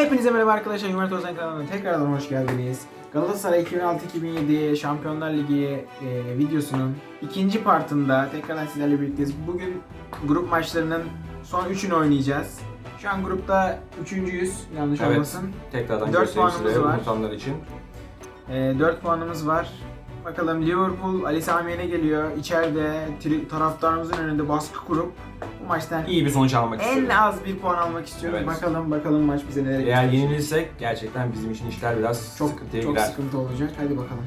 Hepinize merhaba arkadaşlar. Yumurta Ozan kanalına tekrardan hoş geldiniz. Galatasaray 2006-2007 Şampiyonlar Ligi e, videosunun ikinci partında tekrardan sizlerle birlikteyiz. Bugün grup maçlarının son üçünü oynayacağız. Şu an grupta üçüncüyüz yanlış Evet. olmasın. Tekrardan Dört göstereyim puanımız size var. için. E, 4 puanımız var. Bakalım Liverpool Ali Sami Yen'e geliyor. İçeride taraftarımızın önünde baskı kurup bu maçtan İyi bir sonuç almak en istiyorum. az bir puan almak istiyoruz. Evet. Bakalım bakalım maç bize neler Eğer yenilirsek gerçekten bizim için işler biraz çok sıkıntıya çok girer. sıkıntı olacak. Hadi bakalım.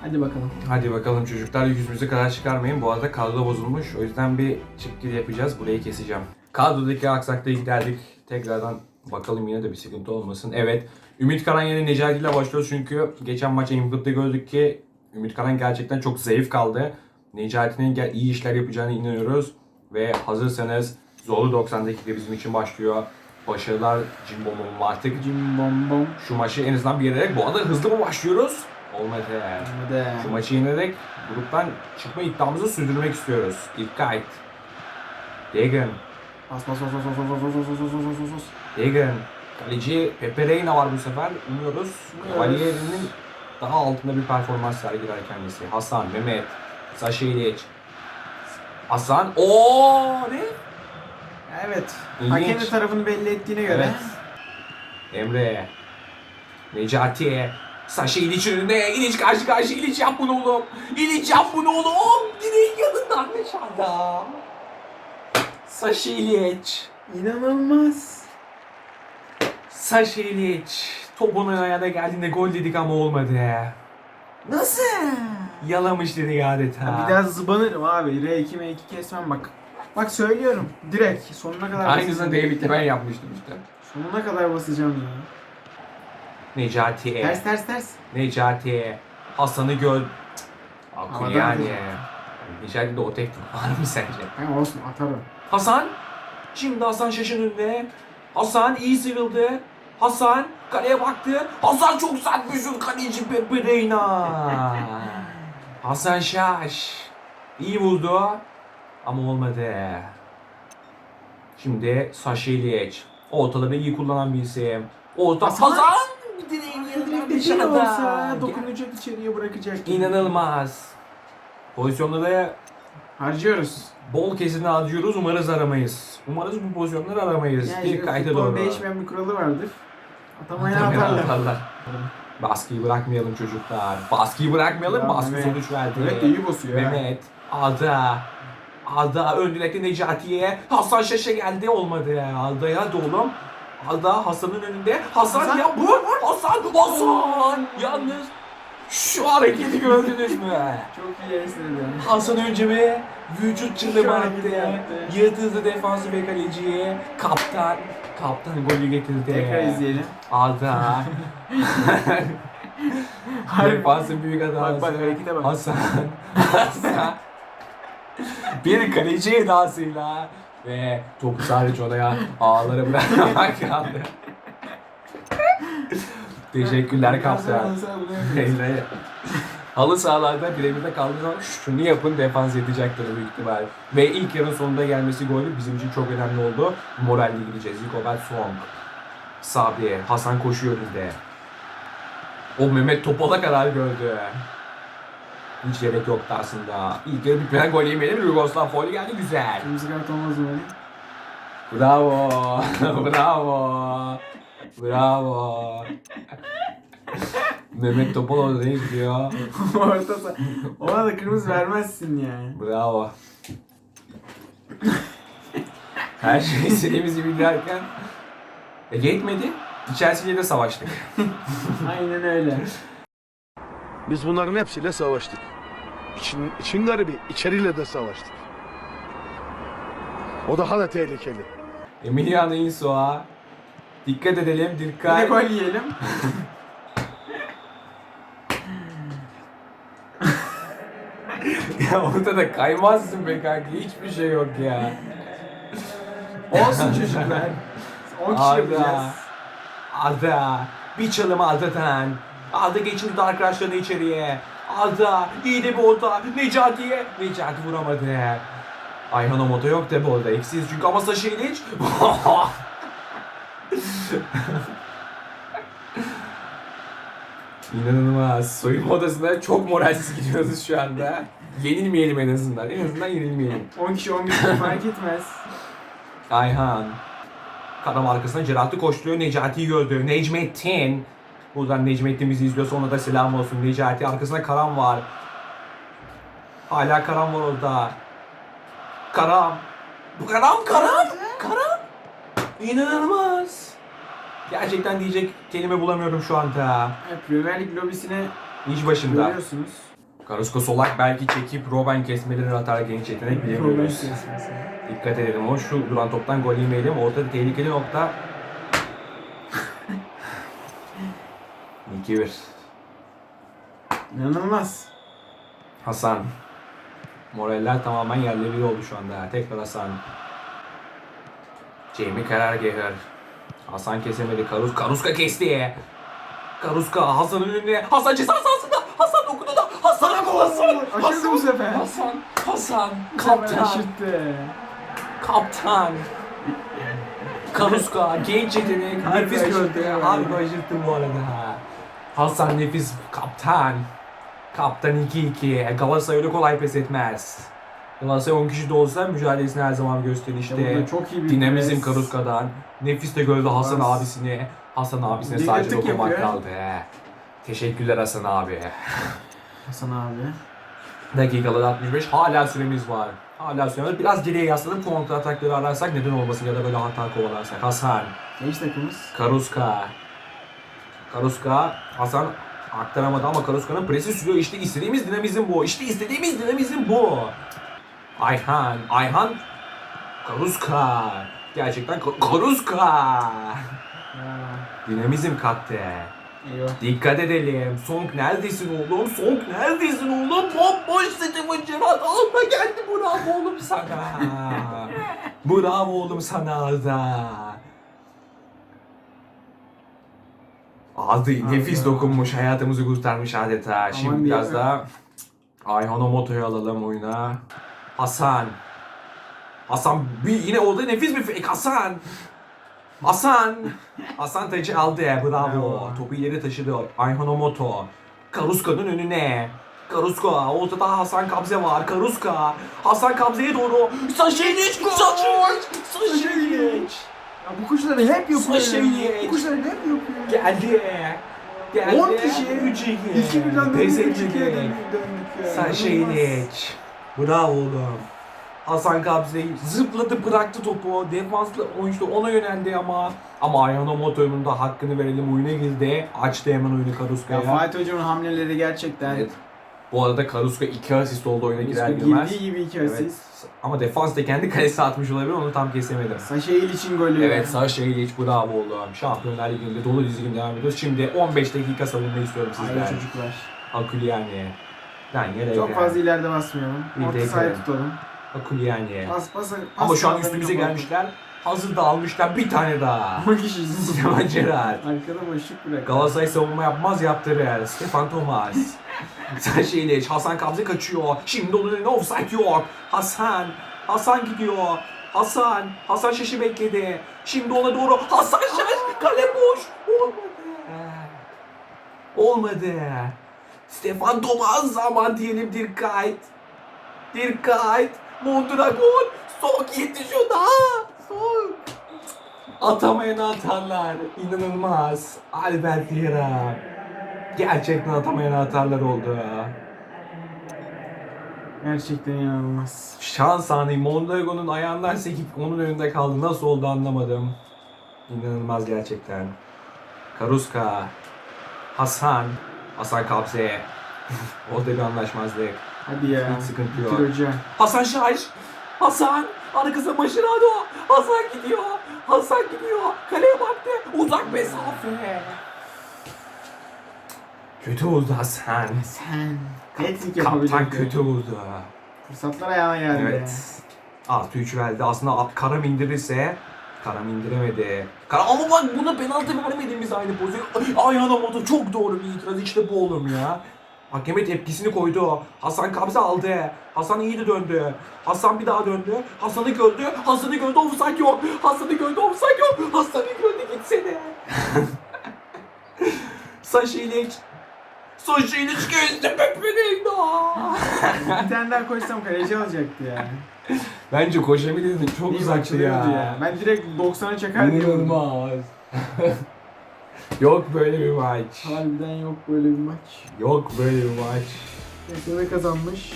Hadi bakalım. Hadi bakalım çocuklar yüzümüze kadar çıkarmayın. Bu arada kadro bozulmuş. O yüzden bir çıkgil yapacağız. Burayı keseceğim. Kadrodaki aksaklığı giderdik. Tekrardan bakalım yine de bir sıkıntı olmasın. Evet. Ümit Karan yine Necati ile başlıyoruz çünkü geçen maç Input'ta gördük ki Ümit Karan gerçekten çok zayıf kaldı. Necati'nin iyi işler yapacağına inanıyoruz. Ve hazırsanız zorlu 90 dakika bizim için başlıyor. Başarılar Cimbom'un artık. Cim bom bom. Şu maçı en azından bir yenerek bu arada hızlı mı başlıyoruz? Olmadı. Hadi. Şu maçı yenerek gruptan çıkma iddiamızı sürdürmek istiyoruz. Dikkat. Degen. Bas bas bas bas bas bas bas bas bas bas bas bas bas. Degen. Kaleci Pepe Reina var bu sefer. Umuyoruz. Valier'in daha altında bir performans sergiler kendisi. Hasan, Mehmet, Saşa İliç. Hasan. Oo ne? Evet. İlginç. Tarafını belli ettiğine göre. Evet. Emre. Necati. Saşa İliç önünde. İliç karşı karşı. İliç yap bunu oğlum. İliç yap bunu oğlum. Direğin yanından dışarıda. Saşa İliç. İnanılmaz. Saşa İliç. Topun ayağına geldiğinde gol dedik ama olmadı. Nasıl? Yalamış dedik adeta. Bir daha zıbanırım abi. R2 M2 kesmem bak. Bak söylüyorum. Direkt sonuna kadar Aynısını basacağım. David'le ben yapmıştım işte. Sonuna kadar basacağım ya. Necati. Ters ters ters. Necati. Hasan'ı gör. Akın Havadan yani. atacak. Necati'de o teknik var mı sence? Ha olsun atarım. Hasan. Şimdi Hasan Şaş'ın önünde. Hasan iyi sıyrıldı. Hasan kaleye baktı. Hasan çok sert bir şut kaleci Pepe Reina. Hasan Şaş. iyi vurdu. Ama olmadı. Şimdi Saşa İliç. Ortaları iyi kullanan bir isim. Orta Hasan. Hasan. Direğin yanından Direkt bir şey olsa dokunacak içeriye bırakacak. İnanılmaz. Pozisyonları Harcıyoruz. bol kesini harcıyoruz. Umarız aramayız. Umarız bu pozisyonları aramayız. Yani İlk kayda doğru. değişmeyen bir kuralı vardır. Atamayan atarlar. atarlar. Baskıyı bırakmayalım çocuklar. Baskıyı bırakmayalım. Ya Baskı Mehmet. sonuç verdi. Evet de iyi basıyor. Mehmet. Ada. Ada ön direkte Necati'ye. Hasan Şaş'a geldi olmadı. Alda'ya hadi oğlum. Alda Hasan'ın önünde. Hasan, Hasan. ya vur Hasan. Hasan. Yalnız şu hareketi gördünüz mü? Çok iyi esnedi. Hasan önce bir vücut hareketi yaptı. Yıldızlı defansı ve kaleciye. Kaptan. Kaptan golü getirdi. Tekrar izleyelim. Arda. Harbi. Defansın büyük hatası. Bak bak harekete bak. Hasan. Hasan. bir kaleci edasıyla ve topu sadece oraya ağlara bırakmak kaldı. Teşekkürler kaptan. Hasan, Halı sahalarda birebirde kaldığı zaman şunu yapın defans yatacaktır büyük ihtimal. Ve ilk yarın sonunda gelmesi golü bizim için çok önemli oldu. Moralle gideceğiz. Rigobert Song. Sabri. Hasan koşuyor önünde. O Mehmet Topal'a kadar gördü. Hiç gerek yoktu aslında. İlk yarı plan gol yemeyelim. Yugoslav faulü geldi güzel. Kırmızı kart olmaz mı? Bravo. Bravo. Bravo. Mehmet Topal orada ne gidiyor? Orta saha. Ona da kırmızı vermezsin yani. Bravo. Her şey istediğimiz gibi giderken e, yetmedi. İçerisiyle de savaştık. Aynen öyle. Biz bunların hepsiyle savaştık. İçin, için garibi içeriyle de savaştık. O daha da tehlikeli. Emiliano Insoa. Dikkat edelim. Bir de Dikkat. gol yiyelim. ya orada da kaymazsın be kanka. Hiçbir şey yok ya. Olsun çocuklar. 10 kişi yapacağız. Arda. Bir çalım Arda'dan. Arda geçirdi arkadaşlarını içeriye. Arda iyi de bir orta. Necati'ye. Necati vuramadı. Ayhan Omoto yok tabi orada. Eksiz çünkü ama Saşa İliç. İnanılmaz. Soyunma odasında çok moralsiz gidiyoruz şu anda. Yenilmeyelim en azından. En azından yenilmeyelim. 10 kişi 11 kişi fark etmez. Ayhan. Kadam arkasına Cerat'ı koşturuyor. Necati'yi gördü. Necmettin. Buradan Necmettin bizi izliyorsa ona da selam olsun. Necati arkasında Karam var. Hala Karam var orada. Karam. Bu Karam, Karam, Karam. İnanılmaz. Gerçekten diyecek kelime bulamıyorum şu anda. Evet, Premier Lig lobisine İş başında. görüyorsunuz. Karusko Solak belki çekip Robben kesmelerini atar genç yetenek Problem bilemiyoruz. sırasında. Dikkat edelim o şu duran toptan gol yemeyelim. Ortada tehlikeli nokta. 2-1. İnanılmaz. Hasan. Moraller tamamen yerle bir oldu şu anda. Tekrar Hasan. Jamie Karargeher. Hasan kesemedi. Karus Karuska kesti. Karuska Hasan'ın önüne. Hasan ceza sahasında. Hasan dokundu da. Hasan Hasan. Aşırdı bu sefer. Hasan. Hasan. Kaptan. aşırttı. Kaptan. Karuska, genç yetenek, nefis gördü. yani. Harbi acıttı bu arada. Hasan nefis, kaptan. Kaptan 2-2. Galatasaray öyle kolay pes etmez. Galatasaray 10 kişi de olsa mücadelesini her zaman gösterir İşte işte. burada çok iyi bir Dinamizm. Karuska'dan. Nefis de gördü Hasan Bas. abisini. Hasan abisine Bir sadece dokunmak yapıyor. kaldı. Teşekkürler Hasan abi. Hasan abi. Dakikalar 65. Hala süremiz var. Hala süremiz. Biraz geriye yaslanıp kontra atakları ararsak neden olmasın ya da böyle hata kovalarsak. Hasan, Genç takımız. Karuska. Karuska, Hasan aktaramadı ama Karuska'nın presi sürüyor. İşte istediğimiz dinamizm bu. İşte istediğimiz dinamizm bu. Ayhan, Ayhan Karuska. Gerçekten Ka- Karuska. Dinamizm kattı. Eyvah. Dikkat edelim. Song neredesin oğlum? Song neredesin oğlum? Bomboş Steven Gerrard alma geldi. Bravo oğlum sana. Bravo oğlum sana Arda. Ağzı nefis Arda. dokunmuş. Hayatımızı kurtarmış adeta. Şimdi biraz daha Ayhan Omoto'yu alalım oyuna. Hasan. Hasan bir yine orada nefis bir fake. Hasan. Hasan. Hasan tacı aldı. Bravo. Topu ileri taşıdı. Ayhan Omoto. Karuska'nın önüne. Karuska. Ortada Hasan Kabze var. Karuska. Hasan Kabze'ye doğru. Saşeliç. Saşeliç. Saşeliç. Ya bu kuşları hep yapıyor. Saşeliç. Bu kuşları hep yapıyor. Geldi. Geldi. 10 kişi. 3 2. İki birden Pes döndük. Döndük. Saşeliç. Bravo oğlum. Hasan Kabze zıpladı bıraktı topu. Defanslı oyuncu ona yönendi ama ama Ayhan Omoto'nun da hakkını verelim oyuna girdi. Açtı hemen oyunu Ya Karuska'ya. Fatih Hocam'ın hamleleri gerçekten Evet. Bu arada Karuska 2 asist oldu oyuna girer girmez. girdiği gibi iki Evet. asist. Ama defans da kendi kalesi atmış olabilir onu tam kesemedim. Saşa İliç'in golü. Evet Saşa İliç bravo oğlum. Şampiyonlar Ligi'nde dolu dizgin devam ediyoruz. Şimdi 15 dakika savunma istiyorum sizden. çocuklar. Akulyani. Yani Çok fazla ileride basmayalım. Bir Orta de sahaya ekleyelim. tutalım. Pas pas pas. Ama şu an üstümüze gelmişler. Hazır da almışlar bir tane daha. 10 kişi. Steven Gerrard. Arkada boşluk bırak. Galatasaray savunma yapmaz yaptırır. Stefan Thomas. Saşa İliç. Hasan Kabze kaçıyor. Şimdi onun önüne offside yok. Hasan. Hasan gidiyor. Hasan. Hasan şaşı bekledi. Şimdi ona doğru. Hasan şaş. Kale boş. Olmadı. Olmadı. Stefan Thomas zaman diyelim dikkat. Dikkat. Mondragon. Sok yetişiyor daha. Sok. Atamayan atarlar. İnanılmaz. Albert Lira. Gerçekten atamayan atarlar oldu. Gerçekten inanılmaz. Şans anı Mondragon'un ayağından sekip onun önünde kaldı. Nasıl oldu anlamadım. İnanılmaz gerçekten. Karuska. Hasan. Hasan Kabze. Orada bir anlaşmazlık. Hadi ya. Hiç sıkıntı yok. Bitir hoca. Hasan Şaş. Hasan. Arkasına Maşirado. Hasan gidiyor. Hasan gidiyor. Kaleye baktı. Uzak mesafe. Kötü oldu Hasan. Sen. Netlik Kaptan yapabilirdin. kötü oldu. Fırsatlar ayağına geldi. Evet. Artı 3 verdi. Aslında Karam indirirse Karam indiremedi. Karam ama bak buna penaltı vermediğimiz aynı pozisyon. Ay Ayhan Amoto çok doğru bir itiraz. İşte bu oğlum ya. Hakeme tepkisini koydu. Hasan kabze aldı. Hasan iyi de döndü. Hasan bir daha döndü. Hasan'ı gördü. Hasan'ı gördü. Offside yok. Hasan'ı gördü. Offside yok. Hasan'ı gördü. Gitsene. Saşa İliç. Saşa İliç gözde bebeğim bir tane daha koysam kaleci alacaktı ya. Bence koşabilirdin. Çok İyi bakılıyordu ya. Ben direkt 90'a çakar diyordum. İnanılmaz. Yok böyle bir maç. Harbiden yok böyle bir maç. Yok böyle bir maç. PSV kazanmış.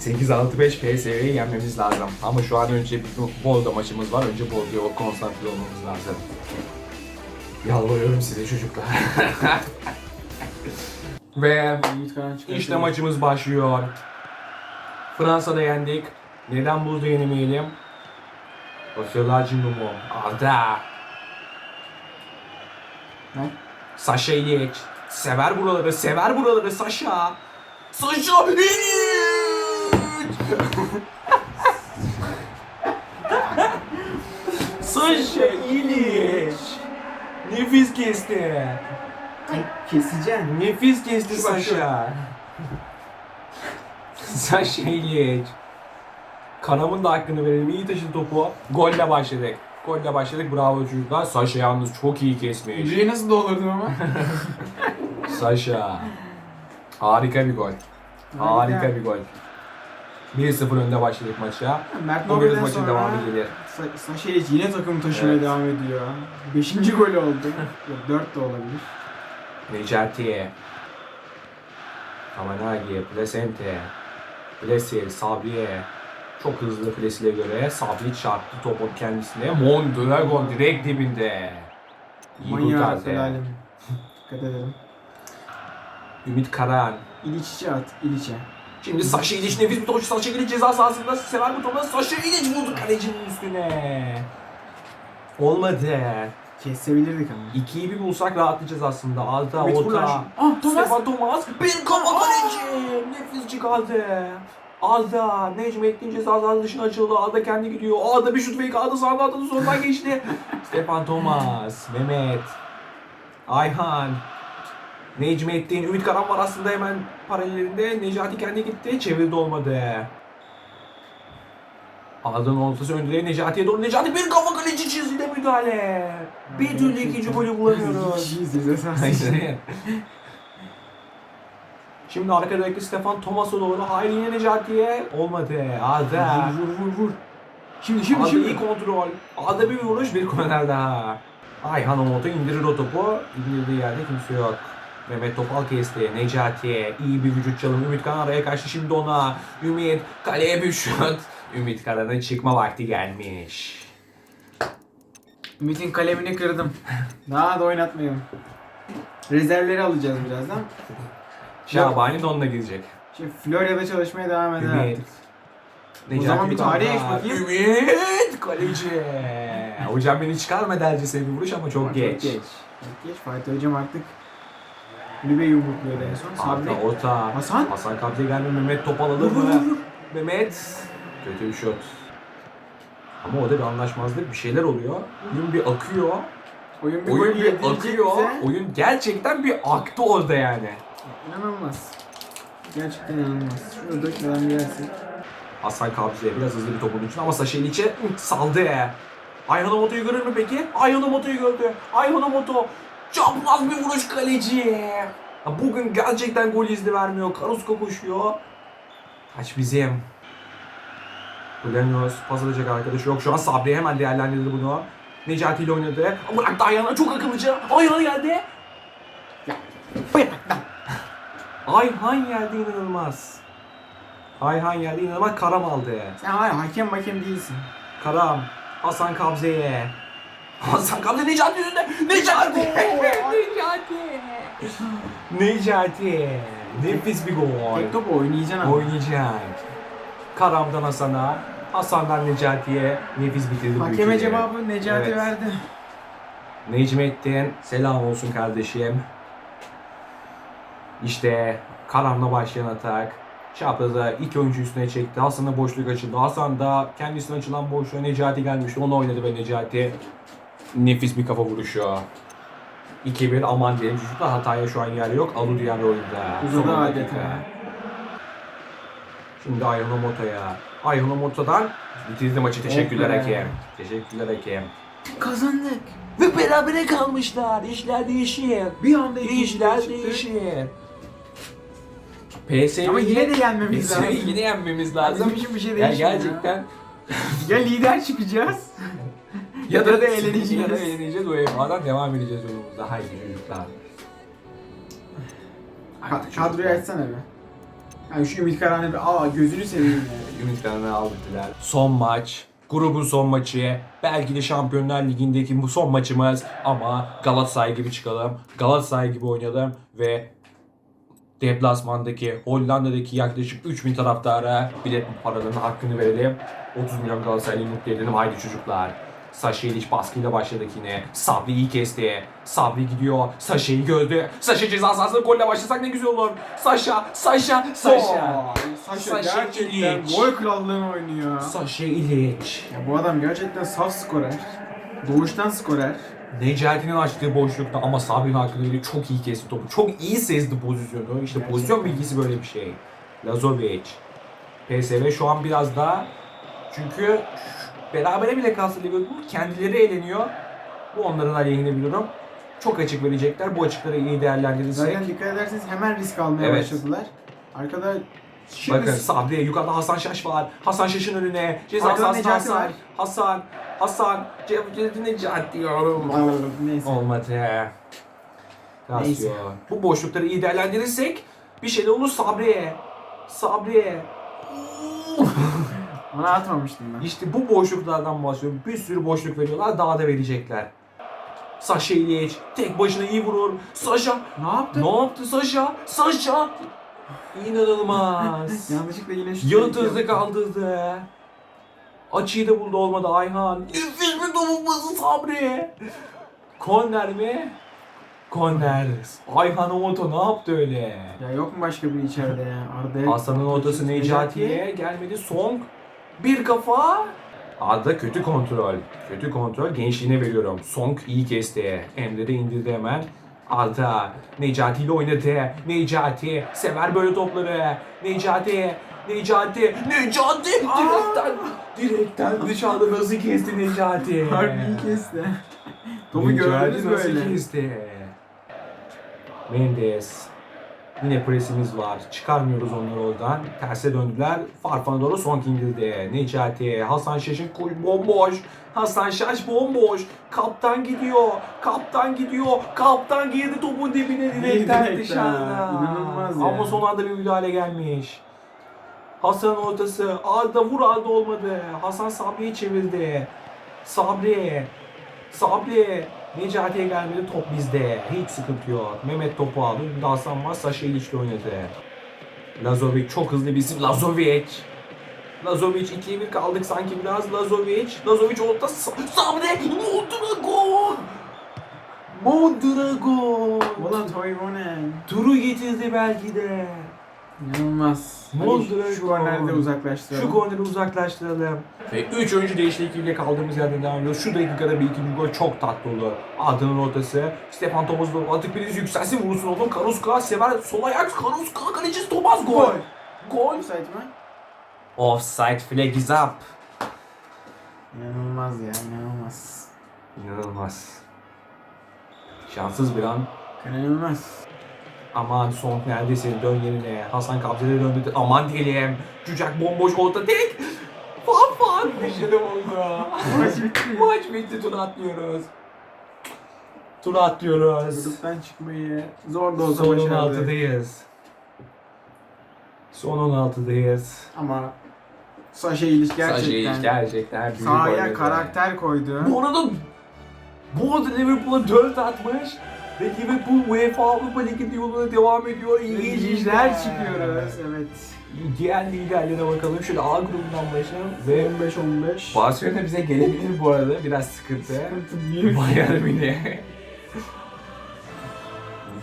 8-6-5 PSV'yi yenmemiz lazım. Ama şu an önce bir Bolda maçımız var. Önce Bolda konsantre olmamız lazım. Yalvarıyorum size çocuklar. Ve Yiğit Karan çıkartıyor. işte maçımız başlıyor. Fransa'da yendik. Neden buzda yenemeyelim? Başarılar Cimrumu. Arda. Ne? Sasha İliç. Sever buraları, sever buraları Sasha. Sasha İliç. Sasha İliç. Nefis kesti. Keseceksin. Nefis kesti Şu bak şu. Kanamın da hakkını verelim. İyi taşıdı topu. Golle başladık. Golle başladık. Bravo çocuklar. Sasha yalnız çok iyi kesmiş. Yüceyi nasıl doldurdun ama? Sasha. Harika bir gol. Harika bir gol. 1-0 önde başladık maça. Mert Bu Nobel'den maçın sonra devamı gelir. Sa- Saşa İliç yine takım taşımaya Evet. devam ediyor. Beşinci gol oldu. Yok dört de olabilir. Necati. Kamanagi, Placente. Plesil, Sabriye. Çok hızlı Plesil'e göre. Sabri çarptı topun kendisine. Mondragon direkt dibinde. İyi Manyağı helalim. Dikkat edelim. Ümit Karan. İliç içe at. İliç'e. Şimdi Saşa İliç nefis bir top. Saşa İliç ceza sahasında sever bu topu. Saşa İliç vurdu kalecinin üstüne. Olmadı. Kesebilirdik ama. 2'yi bir bulsak rahatlayacağız aslında. Alta, Ümit orta. Fulaş. Ah Thomas. Stefan Thomas. Bir kafa kaleci. Nefis çıkardı. Alda. Necmettin ceza sahası dışına açıldı. Alda kendi gidiyor. Alda bir şut fake aldı. Sağdan atladı. Sonundan geçti. Stefan Thomas. Mehmet. Ayhan. Necmettin. Ümit Karan var aslında hemen paralelinde. Necati kendi gitti. Çevirdi olmadı. Arda'nın ortası önde Necati'ye doğru. Necati bir kafa kaleci çizgide müdahale. Bir türlü ikinci golü bulamıyoruz. Kişiyiz. Şimdi arkadaki Stefan Thomas'a doğru. Hayır yine Necati'ye. Olmadı. Arda. Vur vur vur vur. Şimdi şimdi Arda şimdi. iyi kontrol. Arda bir vuruş bir korner daha. Ayhan Umut'u indirir o topu. İndirdiği yerde kimse yok. Mehmet Topal kesti. Necati'ye iyi bir vücut çalımı. Ümit Karan araya kaçtı şimdi ona. Ümit kaleye bir şut. Ümit Karan'ın çıkma vakti gelmiş. Ümit'in kalemini kırdım. Daha da oynatmayalım. Rezervleri alacağız birazdan. Şabani de onunla gidecek. Şimdi Florya'da çalışmaya devam eder Ümit. artık. O zaman bir tarihe geç bakayım. Ümit kaleci. Hocam beni çıkarma dercesine bir vuruş ama çok Ama geç. Çok geç. Çok geç. Fatih Hocam artık kulübe yumrukluyordu en son. Sabri. Arda orta. Hasan. Hasan Kabze geldi. Mehmet top alır mı? Mehmet. Kötü bir şut. Ama orada bir anlaşmazlık bir şeyler oluyor. Oyun bir akıyor. Oyun bir Oyun bir akıyor. Oyun gerçekten bir aktı orada yani. İnanılmaz. Gerçekten inanılmaz. Şurada dökmeden girersek. Hasan Kabze biraz hızlı bir topun için ama Saşa İliç'e saldı. Ayhan Amoto'yu görür mü peki? Ayhan Amoto'yu gördü. Ayhan Amoto çapraz bir vuruş kaleci. Ya Bugün gerçekten gol izni vermiyor. Karuska koşuyor. Kaç bizim. Bilemiyoruz. Pas alacak arkadaş yok. Şu an Sabri hemen değerlendirdi bunu. Necati ile oynadı. Bıraktı Ayhan'a çok akıllıca. Ayhan geldi. Ayhan geldi inanılmaz. Ayhan geldi inanılmaz karam aldı. Sen var ya hakem hakem değilsin. Karam. Hasan Kabze'ye. Hasan Kabze Necati önünde. Necati. Necati. Necati. Nefis bir gol. Tek top oynayacaksın ama. Oynayacak. Karam'dan Hasan'a. Hasan'dan Necati'ye nefis bitirdi bu Hakeme cevabı Necati Evet. verdi. Necmettin selam olsun kardeşim. İşte Karan'la başlayan atak. Çapraz'a iki oyuncu üstüne çekti. Hasan'a boşluk açıldı. Hasan da kendisine açılan boşluğa Necati gelmişti. Onu oynadı ve Necati nefis bir kafa vuruşu. 2-1 aman diyelim çocuklar hataya şu an yer yok. Alu diğer oyunda. Uzadı adeta. Şimdi Ayhan Omota'ya. Ayhan Omota'dan bitirdi maçı. Teşekkürler be. hakem. Teşekkürler hakem. Kazandık. Ve berabere kalmışlar. İşler değişir. Bir anda ikinci İşler değişir. PSV Ama yine de yenmemiz PSV'yi lazım. yine yenmemiz Lazım. Bizim için bir şey Ya değişmiyor. gerçekten Ya lider çıkacağız. ya da, da eğleneceğiz. Ya da eğleneceğiz. UEFA'dan devam edeceğiz yolumuza. Haydi çocuklar. Ka- kadroyu açsana be. Yani şu Ümit Karan'ı bir aa gözünü seveyim ya. Ümit Karan'ı aldılar. Son maç. Grubun son maçı. Belki de Şampiyonlar Ligi'ndeki bu son maçımız. Ama Galatasaray gibi çıkalım. Galatasaray gibi oynayalım. Ve deplasmandaki Hollanda'daki yaklaşık 3000 taraftara bilet paralarının hakkını verelim. 30 milyon Galatasaray'ı mutlu edelim. Haydi çocuklar. Saşa İliç baskıyla başladık yine. Sabri iyi kesti. Sabri gidiyor. Saşa'yı gördü. Saşa ceza sahasında golle başlasak ne güzel olur. Saşa, Saşa, Saşa. Oo, Saşa Saşa gerçekten İliç. gol krallığını oynuyor. Saşa İliç. Ya bu adam gerçekten saf skorer. Doğuştan skorer. Necati'nin açtığı boşlukta ama Sabri'nin hakkını veriyor. Çok iyi kesti topu. Çok iyi sezdi pozisyonu. İşte Gerçekten. pozisyon bilgisi böyle bir şey. Lazovic. PSV şu an biraz daha çünkü berabere bile kalsa Liverpool kendileri eğleniyor. Bu onların aleyhine bir durum. Çok açık verecekler. Bu açıkları iyi değerlendirirsek. Zaten dikkat ederseniz hemen risk almaya Evet. başladılar. Arkada şimdi Bakın Sabri yukarıda Hasan Şaş var. Hasan Şaş'ın önüne. Ceza Necati Hasan. Hasan. Hasan. Ce- Necati diyorum. Neyse. Olmadı. Neyse. Neyse. Bu boşlukları iyi değerlendirirsek bir şey de olur Sabri'ye. Sabri'ye. Ona atmamıştım ben. İşte bu boşluklardan bahsediyorum. Bir sürü boşluk veriyorlar. Daha da verecekler. Saşa İliç tek başına iyi vurur. Saşa Ne yaptın? ne yaptı Saşa? Saşa İnanılmaz. Yanlışlıkla yine şu Yıldızı kaldırdı. Açıyı da buldu olmadı Ayhan. Nefis bir savunması Sabri. Korner mi? Korner. Ayhan Omoto ne yaptı öyle? Ya yok mu başka bir içeride ya? Arda Hasan'ın ortası Necati'ye gelmedi. Song bir kafa. Arda kötü kontrol. Kötü kontrol. Gençliğine veriyorum. Song iyi kesti. Emre de indirdi hemen. Arda Necati ile oynadı. Necati sever böyle topları. Necati Necati Necati direkten direkten dışarıda nasıl kesti Necati? Harbi kesti. Topu gördünüz nasıl böyle. kesti? Mendes. Yine presimiz var. Çıkarmıyoruz onları oradan. Terse döndüler. Farfan'a doğru son indirdi. Necati. Hasan Şaş'ın kul bomboş. Hasan Şaş bomboş. Kaptan gidiyor. Kaptan gidiyor. Kaptan girdi topun dibine direkten direkten. dışarıda. İnanılmaz ya. Ama son anda bir müdahale gelmiş. Hasan'ın ortası. Arda vur Arda olmadı. Hasan Sabri'yi çevirdi. Sabri. Sabri. Necati'ye gelmedi top bizde. Hiç sıkıntı yok. Mehmet topu aldı. Önünde Hasan var. Saşa İliç'le oynadı. Lazovic çok hızlı bir isim. Lazovic. Lazovic 2'ye 1 kaldık sanki biraz. Lazovic. Lazovic orta. Sa- Sabri. Mondragon. Mondragon. Ulan Toivonen. Turu getirdi belki de. İnanılmaz. Mondragon. Hadi şu kornerde uzaklaştıralım. Şu korneri uzaklaştıralım. Ve 3 oyuncu değişikliğiyle kaldığımız yerden devam ediyoruz. Şu dakikada bir ikinci gol çok tatlı olur. Arda'nın ortası. Stefan Thomas doğru. Artık biriniz yükselsin vursun oğlum. Karuska sever. Sol ayak. Karuska kalecisi Thomas gol. Gol. Gol. Offside mi? Offside flag is up. İnanılmaz ya inanılmaz. İnanılmaz. Şanssız bir an. İnanılmaz. Aman son neredesin dön yerine. Hasan Kabze'de döndü. Aman diyelim. Cücak bomboş orta tek. Fan fan. Bir şey de oldu. Maç bitti. Maç bitti tur atlıyoruz. Tur atlıyoruz. Gruptan çıkmayı zor da olsa Son başardı. 16'dayız. Son 16'dayız. Ama Saşa İliç gerçekten Gerçekten. Gerçekten büyük sahaya oynadı. karakter koydu. Bu arada bu arada Liverpool'a 4 atmış. Ve Liverpool UEFA Avrupa Ligi'nde yoluna devam ediyor. İlginç İlginçler çıkıyoruz. Evet. Diğer liderlere bakalım. Şöyle A grubundan başlayalım. Ve 15-15. Barcelona bize gelebilir bu arada. Biraz sıkıntı. Sıkıntı büyük. Bayern Münih.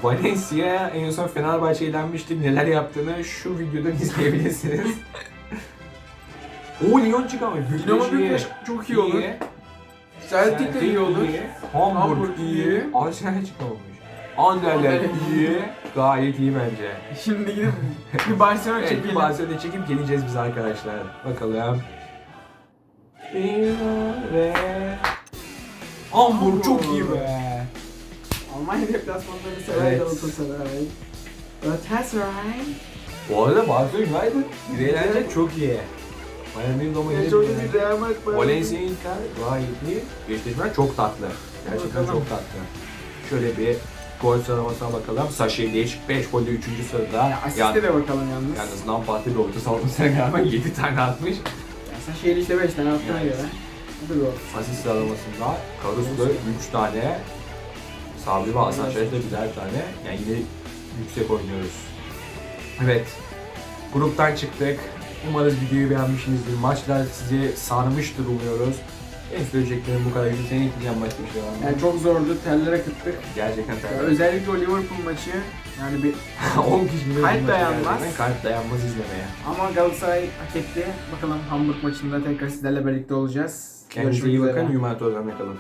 Valencia en son Fenerbahçe eğlenmişti. Neler yaptığını şu videodan izleyebilirsiniz. o Lyon çıkarmış. Dinamo. Bükreş çok iyi olur. Celtic de iyi olur. Hamburg Hamburg iyi. iyi. Arsenal çıkamamış. Anderlecht iyi. Gayet iyi bence. Şimdi gidip bir Barcelona Evet, çekelim. bir Barcelona çekip geleceğiz biz arkadaşlar. Bakalım. Ve Hamburg çok iyi be. Almanya deplasmanlarını sever Evet. Galatasaray. Galatasaray. Bu arada Barcelona United bireylerce çok iyi. Bayern Münih Roma Ya çok iyi Real Madrid. Valencia Inter gayet iyi. Eşleşmeler çok tatlı. Gerçekten Bakalım. çok tatlı. Şöyle bir gol sıralamasına bakalım. Saşevic 5 golde 3. sırada. Ya, Asiste de bakalım yalnız. Yalnız Lampard'ı bir orta sahasına rağmen 7 tane atmış. Şehir işte 5 tane attığına Evet. göre. Asist sıralamasında Karus'la 3 tane. Sabri ve Hasan Evet. Şahit de birer tane. Yani yine yüksek oynuyoruz. Evet. Gruptan çıktık. Umarız videoyu beğenmişsinizdir. Maçlar sizi sarmıştır umuyoruz. En söyleyeceklerim bu kadar. Senin ekleyeceğim başka bir şey var mı? Yani çok zordu, tellere kıttık. Gerçekten terbiye. özellikle o Liverpool maçı yani bir 10 kişinin Kalp dayanmaz. Kalp dayanmaz izlemeye. ama Galatasaray hak etti. Bakalım Hamburg maçında tekrar sizlerle birlikte olacağız. Kendinize iyi bakın. Humanity Özlem'le kalın.